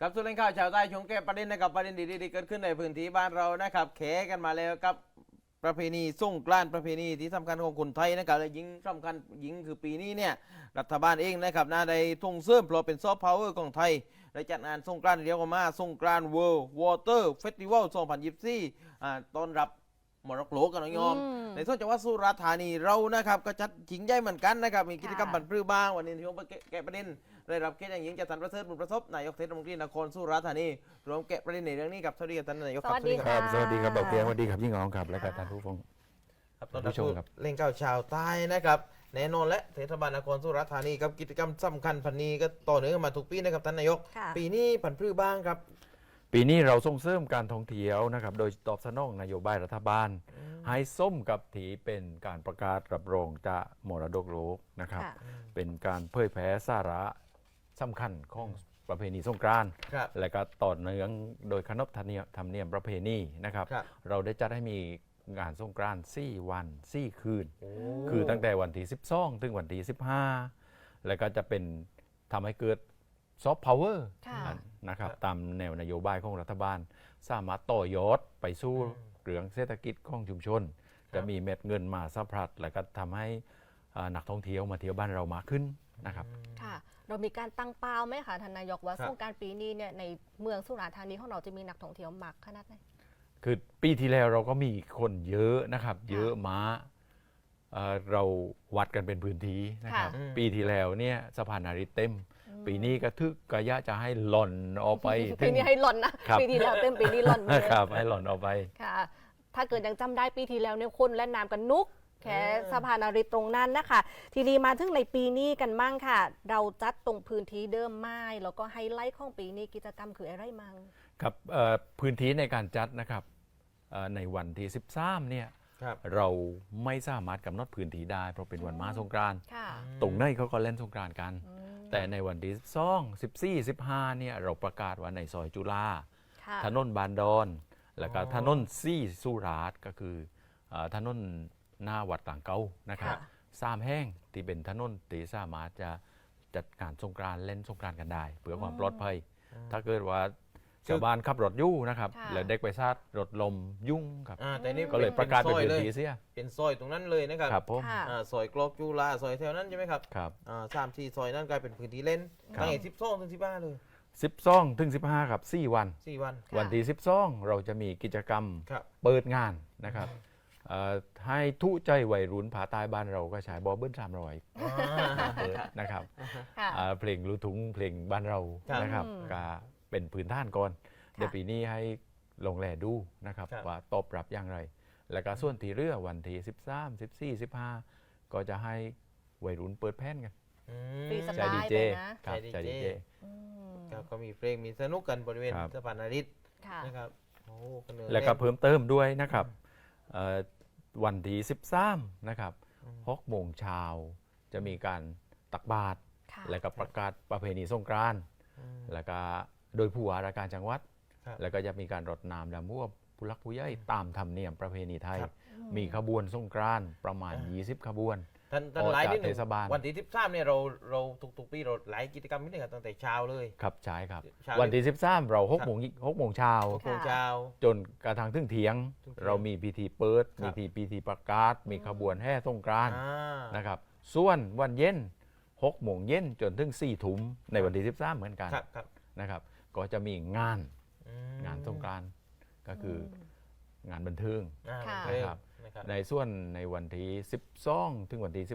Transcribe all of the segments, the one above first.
กับสุดเล่นข่าวชาวใต้ชงแก้ประเด็นนะครับประเด็นดีๆเกิดขึ้นในพื้นที่บ้านเรานะครับแขกันมาแล้วกับประเพณีส่งกรานต์ประเพณีที่สำคัญของคนไทยนะครับและยิ่งสำคัญยิ่งคือปีนี้เนี่ยรัฐบาลเองนะครับน่าได้ส่งเสริมเพราะเป็นซอฟต์พาวเวอร์ของไทยและจัดงานส่งกรานต์เดียวกันมาส่งกรานต์เวิลด์วอเตอร์เฟสติวัล2024อ่าต้อนรับมรดกโลกกันน้องยอมอืมในส่วนจังหวัดสุราษฎร์ธานีเรานะครับ ก็จัดชิงใหญ่เหมือนกันนะครับ มีกิจกรรมค่ะบันปรื้บ้าง วันนี้ที่ผมแกะประเด็น ได้รับเกียรติอย่างยิ่งจากท่านประเสริฐบุญประสบนายกเทศมนตรีนครสุราษฎร์ธานีรวมแกะประเด็นในเรื่องนี้กับสวัสดีครับท่านนายกครับสวัสดีคค่ะรับครับสวัสดีครับบอกเกียงสวัสดีครับยิ่งอ๋องครับ และก็ท่านผู้ฟัง ครับต้อนผู้รับชมสู่ครับ เล่งเก้าชาวใต้นะครับแน่นอนและเทศบาลนครสุราษฎร์ธานีกับกิจกรรมสำคัญพันนี้ก็ต่อเนื่องกันมาทุกปีนะครับท่านนายก ค่ะ ปีนี้ผันปรื้บ้างครับปีนี้เราส่งเสริมการท่องเที่ยวนะครับ โดยตอบสนองนโยบายรัฐบาล ให้ส้มกับถีเป็นการประกาศรับรองจะมรดกโลกนะครับ ค่ะ เป็นการเผยแพร่สาระ สำคัญของประเพณีสงกรานต์ครับ และก็ต่อเนื่องโดยขนบธรรมเนียมธรรมเนียมประเพณีนะครับ ครับ เราได้จัดให้มีงานสงกรานต์4วัน 4 คืนโอ้คือตั้งแต่วันที่ 12 ถึงวันที่ 15 แล้วก็จะเป็นทำให้เกิดซอฟต์พาวเวอร์ค่ะ นะครับตามแนวนโยบายของรัฐบาล สามารถต่อยอดไปสู่เรื่องเศรษฐกิจของชุมชน จะมีเม็ดเงินมาสะพัดแล้วก็ทำให้อ่า นักท่องเที่ยวมาเที่ยวบ้านเรามากขึ้นนะครับค่ะเรามีการตั้งเป้าไหมคะท่านนายกว่าครับสงกรารปีนี้เนี่ยในเมืองสุราษฎร์ธานีของเราจะมีนักท่องเที่ยวมากขนาดไหนคือปีที่แล้วเราก็มีคนเยอะนะครับ เยอะม้าเอ่อเราวัดกันเป็นพื้นที่นะครับค่ะปีที่แล้วเนี่ยสะพานนาริตเต็ม ปีนี้ก็ทึกกะยะจะให้หล่อนออกไปปีนี้ให้หล่อนนะครับปีที่แล้วเต็มปีนี้หล่อนไปเลยครับให้หล่อนออกไปค่ะถ้าเกิดยังจำได้ปีที่แล้วเนี่ยคนและน้ำกันนุก แค่เออสะพานนาริตตรงนั้นนะคะ ทีนี้มาถึงในปีนี้กันมั่งค่ะ เราจัดตรงพื้นที่เดิมไม้แล้วก็ไฮไลท์ของปีนี้กิจกรรมคืออะไรมั่งครับเอ่อพื้นที่ในการจัดนะครับเอ่อในวันที่ 13เนี่ยครับ เราไม่สามารถกำหนดพื้นที่ได้เพราะเป็นวันม้าสงกรานต์ค่ะตรงไหนเขาก็เล่นสงกรานต์กัน อืมแต่ในวันที่12 14 15เนี่ยเราประกาศว่าในซอยจุฬา ค่ะ ถนนบานดอน แล้วก็อ๋อ ถนนซี่สุราษฎร์ก็คือเอ่อถนน หน้าวัดต่างเกานะครับค่ะสามแห้งที่เป็นถนนที่สามารถจะจัดการสงกรานต์เล่นสงกรานต์กันได้ เพื่อความปลอดภัย ถ้าเกิดว่าชาวบ้านขับรถอยู่นะครับค่ะ แล้วเด็กไปซาดรถลมยุ่งครับ อ่าแต่นี่ก็เลยประกาศเป็นซอยพื้นเลยที่เสียเป็นซอยตรงนั้นเลยนะครับครับผมค่ะ อ่าซอยกรอกจุฬาซอยแถวนั้นใช่ไหมครับครับ อ่าสามสี่ซอยนั้นกลายเป็นพื้นที่เล่นครับ ตั้งแต่สิบสองถึงสิบห้าเลย12ถึง15ครับ4วัน สี่วัน ค่ะ วันที่12 เราจะมีกิจกรรมครับ เปิดงานนะครับเอ่อ ให้ทุใจวัยรุ่นผาใต้บ้านเราก็ใช้บอเบิ้ลสามรอยอ่าเปิดนะครับค่ะอ่าเพลงลูกทุ่งเพลงบ้านเราครับนะครับอืมก็เป็นพื้นท่านก่อนเดี๋ยวปีนี้ให้ลงแลดูนะครับครับว่าตอบรับอย่างไร แล้วก็ส่วนที่เรือวันที่13 14 15ก็จะให้วัยรุ่นเปิดแผ่นกันอืมฟรีสใจไตล์ดีเจไปนะครับใจใจดีดีเจเจอืมครับก็มีเพลงมีสนุกกันบริเวณครับสะพานนาริตค่ะนะครับโอ้ก็เหนือแล้วก็น่นเพิ่มเติมด้วยนะครับเอ่อ วันที่13นะครับอืมหกโมงเช้าจะมีการตักบาตรค่ะ แล้วก็ประกาศประเพณีสงกรานต์อืมแล้วก็โดยผู้ว่าราชการจังหวัด ครับ แล้วก็จะมีการรดน้ำดำหัวผู้รักผู้ใหญ่ตามธรรมเนียมประเพณีไทย ครับ มีขบวนสงกรานต์ประมาณ 20 ขบวน ท่านท่านออกไลฟ์นิดหจากนึ่งเทศบาล วันที่ที่สามเนี่ยเราเราทุกๆปีเราไลฟ์กิจกรรมนิดหนึงครับตั้งแต่เช้าเลย ครับใช่ครับ เช้าวันที่13เราครับ6โมง6โมงเช้า หกโมงเช้า จนกระทั่งถึงเที่ยง ถึงเที่ยงเรามีพิธีเปิด ครัมีบพิธีพิธีประกาศ มีขบวนแห่สงกรานต์อ่านะครับส่วนวันเย็น6โมงเย็นจนถึง4ทุ่มในวันที่13เหมือนกันครับครับนะครับ ก็จะมีงานอืมงานสงกรานต์ก็คือองานบันเทิงอ่าค่ะเพลงครับ นะครับ ในส่วนในวันที่12ถึงวันที่ค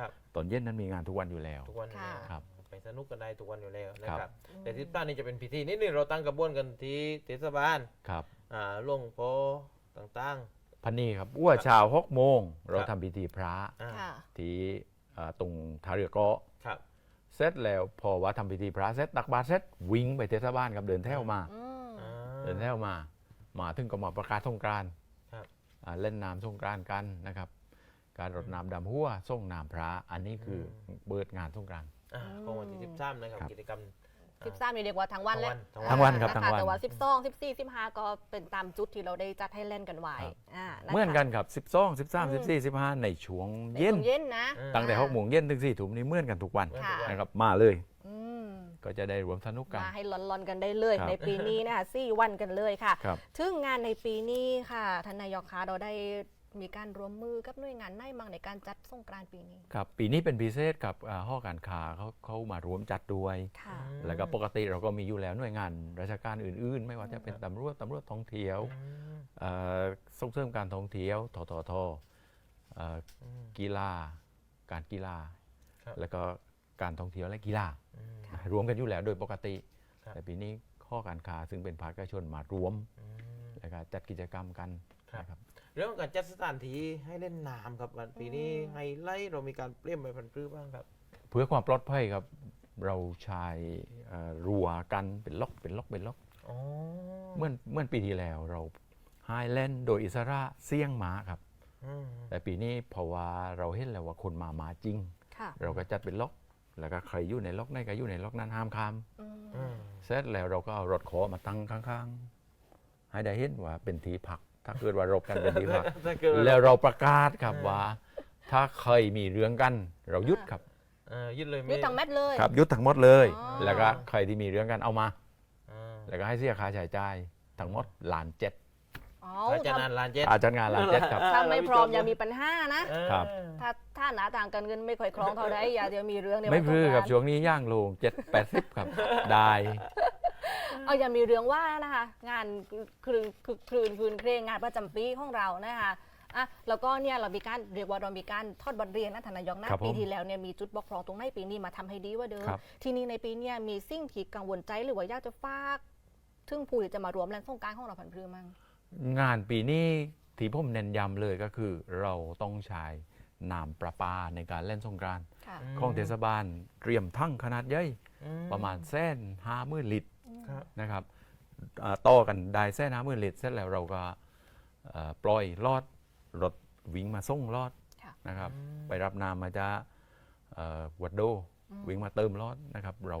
รับ 15 ตอนเย็นนั้นมีงานทุกวันอยู่แล้ว ทุกวันอยู่แล้วครับไปสนุกกันได้ทุกวันอยู่แล้วนะครับครับแต่ที่บ้านนี่จะเป็นพิธีนิดนึงเราตั้งกระบวนกันที่เทศบาลครับอ่าหลวงพ่อต่างพันนี้ครับอ้วเชาวหกโมงเราครับทำพิธีพระๆอ่าค่ะ ที่เอ่อตรงท่าเรือเกาะครับ เสร็จแล้วพอว่าทำพิธีพระเสร็จตักบาตรเสร็จวิ่งไปเทศบาลครับเดินแถวมา อืมอ่าเดินแถวมา มาถึงก็มาประกาศสงกรานต์ครับอ่า เล่นน้ำสงกรานต์กันนะครับ การรดน้ำดำหัวส่งน้ำพระอันนี้คืออเบิดงานสงกรานต์ อ่าของวันที่สิบสามนะครับครับ กิจกรรม สิบสามนี่เรียกว่าทั้งวันทั้งแหวัละนทั้งวันครับะะทั้งวัน แต่ว่าสิบสองสิบสี่สิบห้าก็เป็นตามจุดที่เราได้จัดให้เล่นกันไว้ครับอ่าะคะเหมือนกันครับ 12 13 14 15 ในช่วงในเย็น ช่วงเย็นนะอืมตั้งแต่6โมงเย็นถึง4ทุ่มนี่เหมือนกันทุกวัน ค่ะ นะครับมาเลย อืม ก็จะได้รวมสนุกกัน มาให้ลอนๆกันได้เลยครับในปีนี้นะคะสี่วันกันเลยค่ะ ครับซึ่งงานในปีนี้ค่ะทานนายกคะเราได้มีการร่วมมือกับหน่วยงานไหนบ้างในการจัดสงกรานต์ปีนี้ครับปีนี้เป็นพิเศษกับอ่าห้อการค้าเขาเขามารวมจัดด้วย ค่ะ แล้วก็ปกติเราก็มีอยู่แล้วหน่วยงานราชการอื่นๆ ไม่ว่าจะเป็นตำรวจตำรวจท่องเที่ยวเอ่อส่งเสริมการท่องเที่ยวทททเอ่อกีฬาการกีฬา ครับ แล้วก็ การท่องเที่ยวและกีฬาค่ะรวมกันอยู่แล้วโดยปกติครับแต่ปีนี้ข้อการค้าซึ่งเป็นภาคเอกชนมารวมแล้วก็จัดกิจกรรมกันครับนะครับเรื่องของการจัดสถานที่ให้เล่นน้ำครับวันปีนี้ไฮไลท์เรามีการเปลี่ยนไปพันธุ์บ้างครับ เพื่อความปลอดภัยครับเราใช้เอ่อรั้วกันเป็นล็อกเป็นล็อกเป็นล็อกอ๋อเมื่อเมื่อปีที่แล้วเราไฮแลนด์โดยอิสระเสี่ยงหมาครับอืมแต่ปีนี้เพราะว่าเราเห็นแล้วว่าคนมาหมาจริงค่ะเราก็จัดเป็นล็อก แล้วก็ใครอยู่ในล็อกไหนก็อยู่ในล็อกนั้นห้ามข้ามอืมอืมเสร็จแล้วเราก็เอารถขอมาตั้งข้างๆ ให้ได้เห็นว่าเป็นที่พัก ถ้าเกิดว่ารบกันเป็นที่พักถ้าเกิดแล้วเราประกาศครับว่า ถ้าเคยมีเรื่องกัน เรายุดครับเออยึดเลยนี่ตังแมทเลยครับยุดทั้งหมดเลยอ๋อแล้วก็ใครที่มีเรื่องกันเอามาอ่าแล้วก็ให้เสียค่าใช้จ่ายทั้งหมดล้านเจ็ด อ๋ออาจารย์ถ้านันลานเจ็ดอาจารย์งานล้านเจ็ดครับ ถ้าไม่พร้อมอย่ามีปัญหานะเออครับ ถ้าถ้าหนาต่างกันเงินไม่ค่อยคล้องเท่าไรอย่าเดี๋ยวมีเรื่องในไม่วันสงพื้อกครับรานต์ช่วงนี้ย่างลงเจ็ดแปดสิบครับ ได้เอาอย่ามีเรื่องว่านะคะ งานคลืนคือคลืนคืนเพลงงานประจำปีของเรานะคะอะแล้วก็เนี่ยเรามีการเรียกว่าเรามีการทอดบทเรียนนะทานนายกนะครับผมปีที่แล้วเนี่ยมีจุดบกพร่องตรงไหนปีนี้มาทำให้ดีกว่าเดิมครับทีนี้ในปีเนี้มีสิ่งที่กังวลใจหรือว่าอยากจะฝากถึงผู้ที่จะมารวมแรงสงกรารของเราพันพรือมั้ง งานปีนี้ที่ผมเน้นย้ำเลยก็คือ เราต้องใช้น้ำประปาในการเล่นสงกรานต์ค่ะ อืมของเทศบาลเตรียมทั้งขนาดใหญ่อืประมาณแส้นห้าหมื่นลิตรครับ นะครับอ่าต่อกันได้แส้นห้าหมื่นลิตรเสร็จแล้วเราก็เอ่อปล่อยลอดรถวิ่งมาส่งลอดค่ะ นะครับไปรับน้ำมาจากเอ่อวัดโด วิ่งมาเติมลอดนะครับ เรา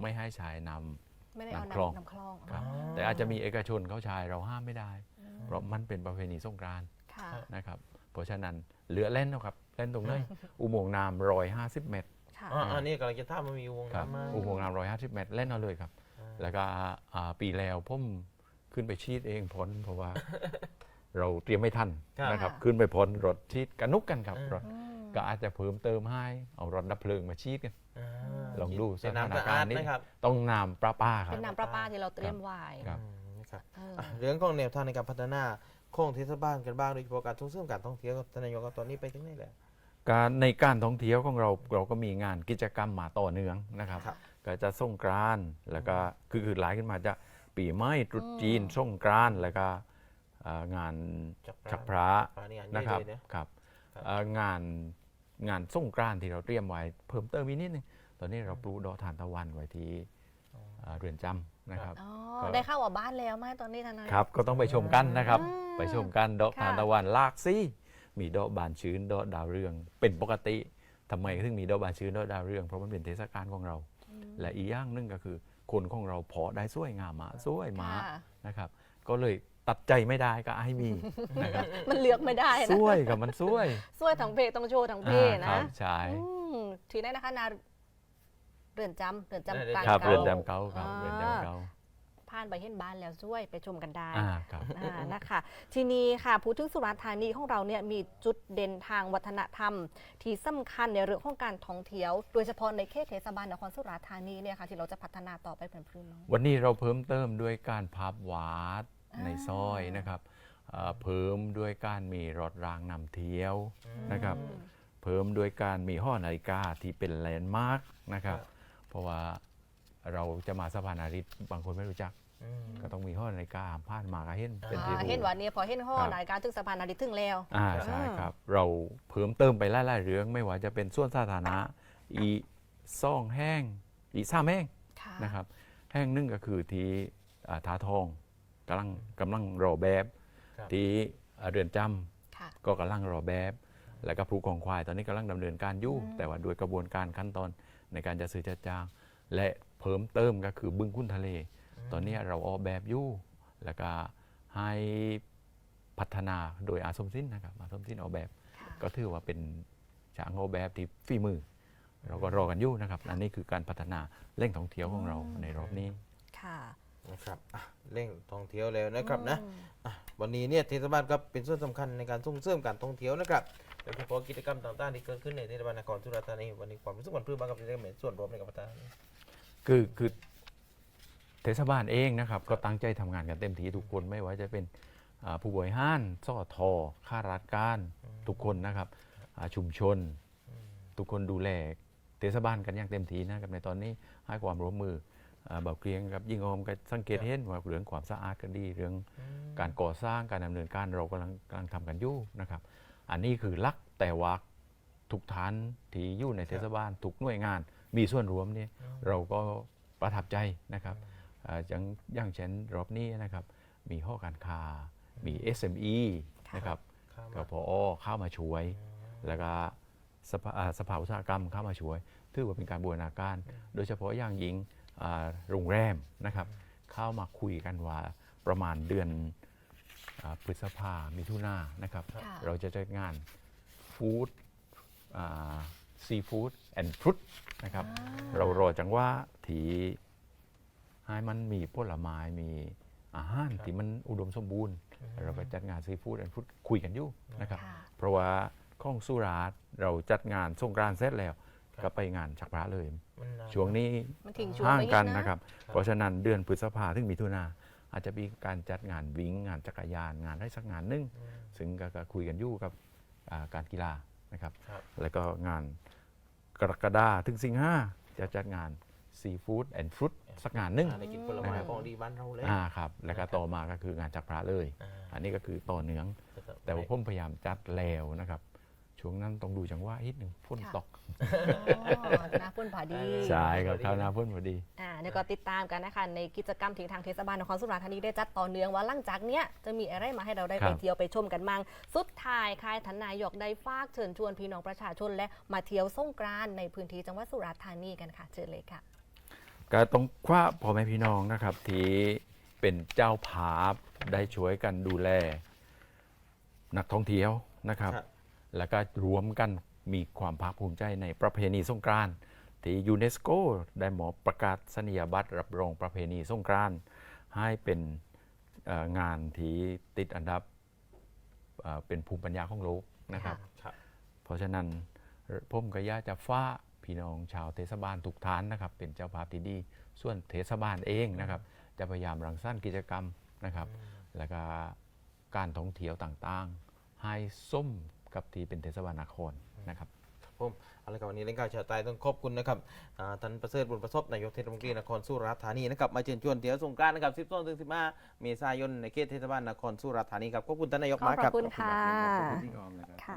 ไม่ให้ใช้น้ำ ไม่ได้เอาน้ำคลอง น้ำน้ำคลอง ครับอ๋อ แต่อาจจะมีเอกชนเขาใช้เราห้ามไม่ได้ เพราะมันเป็นประเพณีสงกรานต์ค่ะนะครับ เพราะฉะนั้นเหลือเล่นนะครับเล่นตรงไหนอุโมงค์น้ำรอยห้าสิบเมตร ค่ะ อ่าอันนี้กำลังจะท่ามันมีวงครับน้ำมาอุโมงค์น้ำรอยห้าสิบเมตรเล่นเอาเลยครับแล้วก็อ่าปีแล้วผมขึ้นไปชีดเองพ้นเพราะว่า เราเตรียมไม่ทันนะครับ ขึ้นไปพ้นรถชีดกันนุกกันครับรถอืมก็อาจจะเพิ่มเติมให้เอารถดับเพลิงมาชีดกันอ่า ลองดูเป็นน้ำสสะถานอาการดณ์นี้นะครับต้องน้ำประปาครัเป็บนน้ำประปาที่เราเตรียมไว้ครับอืมนะครับเอออะเรื่องของแนวทางในการพัฒนาโครงเทศบาลกันบ้างโดยเฉพาะการท่องเที่ยวการท่องเที่ยวครับท่านนายกครับตอนนี้ไปถึงไหนแล้วการในการท่องเที่ยวของเราเราก็มีงานกิจกรรมมาต่อเนื่องนะครับครับก็จะส่งกรานต์แล้วก็คือคือหลายขึ้นมาจะปีใหม่ตรุษจีนส่งกรานต์แล้วก็เอ่องานจัชักกพพระระฟ้านี่อันนะนี้ครับเลยนะครับครับเอ่องานงานส่งกรานต์ที่เราเตรียมไว้เพิ่มเติมอีกนิดนึง ตอนนี้เราปลูกดอกทานตะวันไว้ที่เอ่อเรือนจำนะครับอ๋อก็ได้เข้าว่าบ้านแล้วไหมตอนนี้ทนายครับก็ต้องไปชมกันนะครับอืมไปชมกันดอกค่ะทานตะวันลากซี่มีดอกบานชื้นดอกดาวเรือง เป็นปกติทำไมถึงมีดอกบานชื้นดอกดาวเรืองเพราะมันเป็นเทศกาลของเรา และอีกอย่างหนึงก็คือ คนของเราเพอได้สวยงามมาสวยมาค่ะนะครับ ก็เลยตัดใจไม่ได้ก็ให้มีนะครับมันเลือกไม่ได้สนะวยกับมันสวยสวยทั้งเพศต้องโชว์ทั้งเพศอ่าคนะรับใช่อืมทีนี้นะคะนา เรือนจำเรือนจำกลางครับก่าเรือนจำเก่าครับอ่าเรือนจำเก่าผ่านไปเห็นบ้านแล้วช่วยไปชมกันได้อ่าครับอ่านะคะ ทีนี้ค่ะพูดถึงสุราษฎร์ธานีของเราเนี่ยมีจุดเด่นทางวัฒนธรรม ที่สำคัญในเรื่องของการท่องเที่ยว โดยเฉพาะในเขตเทศบาลนครสุราษฎร์ธานีเนี่ยค่ะที่เราจะพัฒนาต่อไปเป็นพื้นเมืองวันนี้เราเพิ่มเติมด้วยการพับวาดอ่าในซอยนะครับเอ่อเพิ่มด้วยการมีรถรางนำเที่ยวนะครับ เพิ่มด้วยการมีห้อนาฬิกาที่เป็นแลนด์มาร์กนะครับ เพราะว่าเราจะมาสะพานอาริสบางคนไม่รู้จักอืมก็ต้องมีห้อนาฬิกาผ่านมาก็เห็นเป็นอ่าที่รู้ เห็นว่าเนี่ยพอเห็นห้อครับนาฬิกาถึงสะพานนาฬิกาถึงแล้ว อ่าใช่ครับ เราเพิ่มเติมไปหลายๆเรื่องไม่ว่าจะเป็นส่วนสาธารณะอีซ่องแห้ง อีซ่ามแห้งค่ะนะครับ แห้งหนึ่งก็คือที่อ่าทาทองกำลังกำลังรอแบบครับที่อ่าเรือนจค่ะำก็กำลังรอแบบ แล้วก็ภูกองควายตอนนี้กำลังดำเนินการอยู่อืมแต่ว่าโดยกระบวนการขั้นตอน ในการจะซื้อจัดจ้าง และเพิ่มเติมก็คือบึงคุ้นทะเล ตอนนี้เราออกแบบอยู่แล้วก็ให้พัฒนาโดยอาสมสินนะครับอาสมสินออกแบบค่ะก็ถือว่าเป็นช่างออกแบบที่ฝีมือ เราก็รอกันอยู่นะครับอันนี้คือการพัฒนาเร่งท่องเที่ยวของเราในรอบนี้ค่ะนะครับอะเร่งท่องเที่ยวแล้วนะครับนะอืมอะวันนี้เนี่ยเทศบาลก็เป็นส่วนสำคัญในการส่งเสริมการท่องเที่ยวนะครับโดยเฉพาะกิจกรรมต่างๆที่เกิดขึ้นในเทศบาลนครสุราษฎร์ธานีวันนี้ความรู้สึกมันพื้นบ้างกับกิจกรรมในส่วนรวมในกับพัฒนาคือคือเทศบาลเองนะครับก็ตั้งใจทำงานกันเต็มที่ทุกคนไม่ว่าจะเป็นอ่าผู้บริหารสอทอข้าราชการทุกคนนะครับอ่าชุมชน ทุกคนดูแลเทศบาลกันอย่างเต็มที่นะครับในตอนนี้ให้ความร่วมมืออ่าเบาเกรียงกับยิ่งออมก็สังเกตเห็นว่าเรื่องความสะอาดก็ดีเรื่องการก่อสร้างการดำเนินการเรากำลังกำลังทำกันอยู่นะครับ อันนี้คือลักแต่ว่าทุกฐานที่อยู่ในเทศบาลทุกหน่วยงาน มีส่วนร่วมเนี่ยเราก็ประทับใจนะครับอ่าอย่างอย่างเช่นรอบนี้นะครับ มีห้อการค้ามี SME ค่ะนะครับข้ามก็มาพอเข้ามาช่วย แล้วก็สภาอ่าสภาอุตสาหกรรมเข้ามาช่วย ถือว่าเป็นการบูรณาการ โดยเฉพาะอย่างยิ่งอ่าโรงแรมนะครับ เข้ามาคุยกันว่าประมาณเดือนอา พฤษภามิถุนานะครับค่ะเราจะจัดงานฟู้ดซีฟู้ดแอนด์ฟรุตนะครับ เรารอจังว่าที่ให้มันมีผลไม้มีอาหารที่มันอุดมสมบูรณ์ เราก็จัดงานซีฟู้ดแอนด์ฟรุตคุยกันอยู่นะครับค่ะเพราะว่าข้องสุราษฎร์เราจัดงานสงกรานต์เสร็จแล้ว ก็ไปงานชักพระเลยมันนานช่วงนี้มันทิ้งช่วงห่างไว้อีกันนะนะครับ เพราะฉะนั้นเดือนพฤษภาถึงมิถุนา อาจจะมีการจัดงานวิ่งงานจักรยานงานได้สักงานหนึงซึ่งก็ก็คุยกันอยู่กับอ่าการกีฬานะครับครับ แล้วก็งานกรกฎาถึงสิงหาจะจัดงานซีฟู้ดแอนด์ฟรุตสักงานหนึงอ่าได้กินผลไม้ของดีบ้านเราเลยอ่าครับ แล้วก็ต่อมาก็คืองานจักรพระเลยอ่าอันนี้ก็คือต่อเนื่อง แต่ว่าผมพยายามจัดแล้วนะครับ ช่วงนั้นต้องดูจังหวะนิดหนึ่งฝนค่ะ ตกอ๋อหน้าพุ่นผาดีใช่ครับข้าวหน้าฝนพอดี อ่าเดี๋ยวก็ติดตามกันนะคะในกิจกรรมที่ทางเทศบาลนครสุราษฎร์ธานีได้จัดต่อเนื่องว่าหลังจากเนี้ยจะมีอะไรมาให้เราได้ครัไปบ เที่ยวไปชมกันมั่งสุดท้ายค่ายทันนายกได้ฝากเชิญชวนพี่น้องประชาชนและมาเที่ยวสงกรานต์ในพื้นที่จังหวัดสุราษฎร์ธานีกันค่ะเชิญเลยค่ะ ก็ต้องคว้าพ่อแม่พี่น้องนะครับ ที่เป็นเจ้าภาพได้ช่วยกันดูแล นักท่องเที่ยวนะครับ ครับ แล้วก็รวมกันมีความภาคภูมิใจในประเพณีสงกรานต์ที่ยูเนสโกได้หมอบประกาศนียบัตรรับรองประเพณีสงกรานต์ให้เป็นเอ่องานที่ติดอันดับเอ่อเป็นภูมิปัญญาของโลกนะครับครับเพราะฉะนั้นผมก็อยากจะฟ้าพี่น้องชาวเทศบาลทุกท่านนะครับ เป็นเจ้าภาพที่ดี ส่วนเทศบาลเองนะครับ จะพยายามรังสรรค์กิจกรรมนะครับ แล้วก็การท่องเที่ยวต่างๆ ให้ส้ม กับที่เป็นเทศบาลนครนะครับผมเอาละครับวันนี้เล่นข่าวชาวใต้ต้องขอบคุณนะครับอ่าท่านประเสริฐบุญประสบนายกเทศมนตรีนครสุราษฎร์ธานีนะครับมาเชิญชวนเที่ยวสงกรานต์นะครับ12ถึง15เมษายนในเขตเทศบาลนครสุราษฎร์ธานีครับขอบคุณท่านนายกขอบมากครับคุณค่ะ ขอบคุณที่ออมนะครับ ค่ะ